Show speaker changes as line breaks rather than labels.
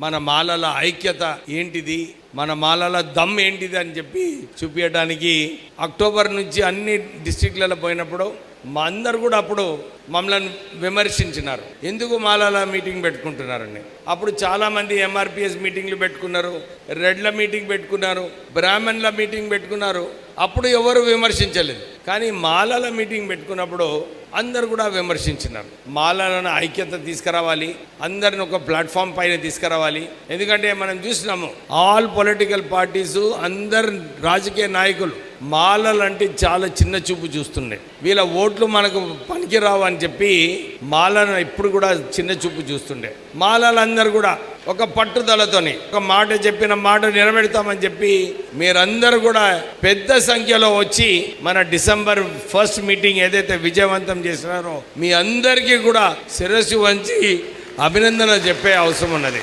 మన మాలల ఐక్యత ఏంటిది? మన మాలల దమ్ ఏంటిది అని చెప్పి చూపించడానికి అక్టోబర్ నుంచి అన్ని డిస్టిక్లలో పోయినప్పుడు మా అందరు కూడా అప్పుడు మమ్మల్ని విమర్శించినారు. ఎందుకు మాలాల మీటింగ్ పెట్టుకుంటున్నారని? అప్పుడు చాలామంది ఎంఆర్పిఎస్ మీటింగ్లు పెట్టుకున్నారు రెడ్ల మీటింగ్ పెట్టుకున్నారు బ్రాహ్మణ్ల మీటింగ్ పెట్టుకున్నారు. అప్పుడు ఎవరు విమర్శించలేదు. కానీ మాలల మీటింగ్ పెట్టుకున్నప్పుడు అందరు కూడా విమర్శించినారు. మాలలను ఐక్యత తీసుకురావాలి అందరిని ఒక ప్లాట్ఫామ్ పైన తీసుకురావాలి. ఎందుకంటే మనం చూసినాము ఆల్ పొలిటికల్ పార్టీస్ అందరు రాజకీయ నాయకులు మాలలంటే చాలా చిన్న చూపు చూస్తుండే వీళ్ళ ఓట్లు మనకు పనికిరావు అని చెప్పి మాలను ఇప్పుడు కూడా చిన్న చూపు చూస్తుండే. మాలలందరూ కూడా ఒక పట్టుదలతోని ఒక మాట చెప్పిన మాట నిలబెడతామని చెప్పి మీరందరూ కూడా పెద్ద సంఖ్యలో వచ్చి మన డిసెంబర్ ఫస్ట్ మీటింగ్ ఏదైతే విజయవంతం చేసినారో మీ అందరికీ కూడా శిరస్సు వంచి అభినందన చెప్పే అవసరం ఉన్నది.